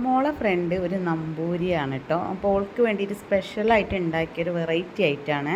മോളെ ഫ്രണ്ട് ഒരു നമ്പൂരിയാണ് കേട്ടോ അപ്പോൾ ഓൾക്ക് വേണ്ടിയിട്ട് സ്പെഷ്യലായിട്ട് ഉണ്ടാക്കിയൊരു വെറൈറ്റി ആയിട്ടാണ്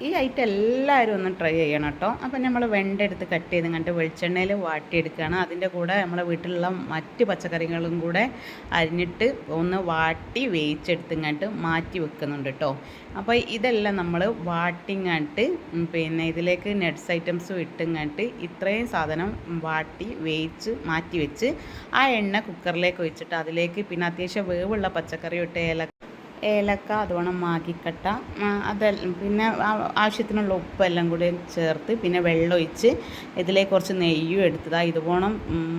ഈ ഐറ്റം എല്ലാവരും ഒന്ന് ട്രൈ ചെയ്യണം കേട്ടോ അപ്പം നമ്മൾ വെണ്ട എടുത്ത് കട്ട് ചെയ്ത് കണ്ട് വെളിച്ചെണ്ണയിൽ വാട്ടിയെടുക്കുകയാണ്. അതിന്റെ കൂടെ നമ്മളെ വീട്ടിലുള്ള മറ്റ് പച്ചക്കറികളും കൂടെ അരിഞ്ഞിട്ട് ഒന്ന് വാട്ടി വേവിച്ചെടുത്തിങ്ങാണ്ട് മാറ്റി വെക്കുന്നുണ്ട് കേട്ടോ അപ്പോൾ ഇതെല്ലാം നമ്മൾ വാട്ടിങ്ങാട്ട് പിന്നെ ഇതിലേക്ക് നട്ട്സ് ഐറ്റംസും ഇട്ടിങ്ങാട്ട് ഇത്രയും സാധനം വാട്ടി വേവിച്ച് മാറ്റി വെച്ച് ആ എണ്ണ കുക്കറിലേക്ക് ഒഴിച്ചിട്ട് അതിലേക്ക് പിന്നെ അത്യാവശ്യം വേവുള്ള പച്ചക്കറി ഇട്ട് ഏല ഏലക്ക അതുവണ്ണം മാഗിക്കട്ട അത പിന്നെ ആവശ്യത്തിനുള്ള ഉപ്പെല്ലാം കൂടി ചേർത്ത് പിന്നെ വെള്ളമൊഴിച്ച് ഇതിലേക്ക് കുറച്ച് നെയ്യും എടുത്തതാ ഇതുപോണം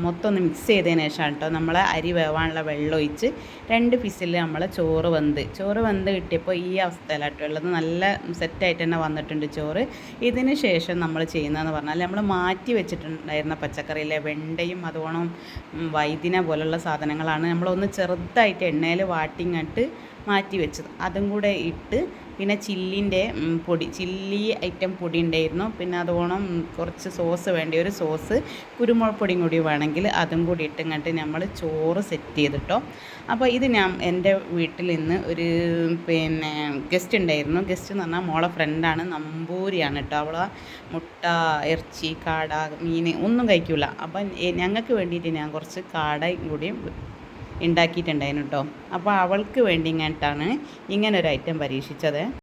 മൊത്തം ഒന്ന് മിക്സ് ചെയ്തതിന് ശേഷം കേട്ടോ നമ്മളെ അരി വേവാനുള്ള വെള്ളമൊഴിച്ച് രണ്ട് പിസിൽ നമ്മൾ ചോറ് വെന്ത്. ചോറ് വെന്ത് കിട്ടിയപ്പോൾ ഈ അവസ്ഥയിലാട്ടോ ഉള്ളത്. നല്ല സെറ്റായിട്ട് തന്നെ വന്നിട്ടുണ്ട് ചോറ്. ഇതിന് ശേഷം നമ്മൾ ചെയ്യുന്നതെന്ന് പറഞ്ഞാൽ നമ്മൾ മാറ്റി വെച്ചിട്ടുണ്ടായിരുന്ന പച്ചക്കറിയിലെ വെണ്ടയും അതുപോണം വൈദിന പോലുള്ള സാധനങ്ങളാണ്. നമ്മളൊന്ന് ചെറുതായിട്ട് എണ്ണയിൽ വാട്ടിങ്ങട്ട് മാറ്റി വെച്ചത് അതും കൂടെ ഇട്ട് പിന്നെ ചില്ലിന്റെ പൊടി ചില്ലി ഐറ്റം പൊടി ഉണ്ടായിരുന്നു. പിന്നെ അതോണം കുറച്ച് സോസ് വേണ്ടി ഒരു സോസ് കുരുമുളക് പൊടിയും കൂടി വേണമെങ്കിൽ അതും കൂടി ഇട്ട് കണ്ടിട്ട് നമ്മൾ ചോറ് സെറ്റ് ചെയ്തിട്ടോ. അപ്പോൾ ഇത് ഞാൻ എന്റെ വീട്ടിൽ നിന്ന് ഒരു പിന്നെ ഗസ്റ്റ് ഉണ്ടായിരുന്നു. ഗസ്റ്റ് എന്ന് പറഞ്ഞാൽ മോളെ ഫ്രണ്ടാണ് നമ്പൂരിയാണ് കേട്ടോ അവൾ. മുട്ട ഇറച്ചി കാട മീൻ ഒന്നും കഴിക്കില്ല അപ്പം ഞങ്ങൾക്ക് വേണ്ടിയിട്ട് ഞാൻ കുറച്ച് കാടയും കൂടിയും ഉണ്ടാക്കിയിട്ടുണ്ടായിരുന്നു കേട്ടോ. അപ്പോൾ അവൾക്ക് വേണ്ടി ഇങ്ങോട്ടാണ് ഇങ്ങനൊരു ഐറ്റം പരീക്ഷിച്ചത്.